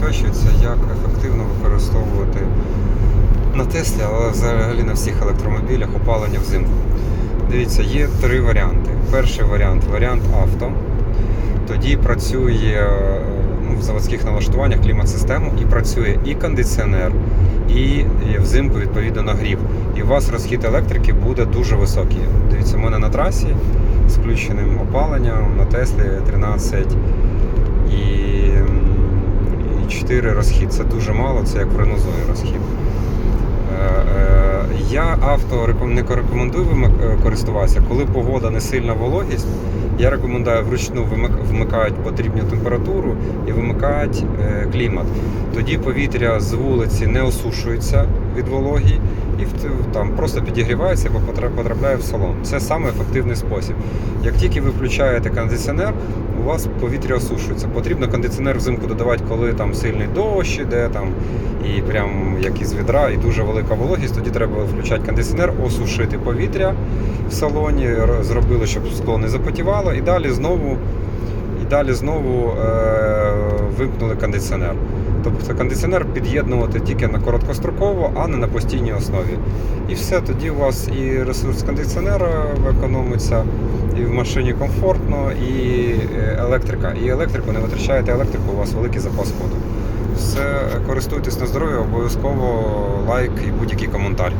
присвячується, як ефективно використовувати на Теслі, але взагалі на всіх електромобілях опалення взимку. Дивіться, є три варіанти. Перший варіант варіант авто. Тоді працює е, ну, в заводських налаштуваннях клімат-систему і працює і кондиціонер, і, взимку відповідно нагрів. І у вас розхід електрики буде дуже високий. Дивіться, у мене на трасі з включеним опаленням на Теслі 13 і 4 розхід. Це дуже мало, це як в розхід. Е, е, Я авто не рекомендую е, користуватися, коли погода не сильна вологість. Я рекомендую вручну вмикають потрібну температуру і вимикають е, клімат. Тоді повітря з вулиці не осушується від вологі і там просто підігрівається або потрапляє в салон. Це саме спосіб. Як тільки ви включаєте кондиціонер, у вас повітря осушується. Потрібно кондиціонер взимку додавати, коли там сильний дощ іде, там і прям як із відра, і дуже велика вологість. Тоді треба включати кондиціонер, осушити повітря в салоні, зробили, щоб скло не запотівало, і далі знову, далі знову е, вимкнули кондиціонер. Тобто кондиціонер під'єднувати тільки на короткостроково, а не на постійній основі. І все, тоді у вас і ресурс кондиціонера економиться, і в машині комфортно, і е, електрика. І електрику не витрачаєте електрику, у вас великий запас ходу. Все, користуйтесь на здоров'я, обов'язково лайк і будь-який коментар.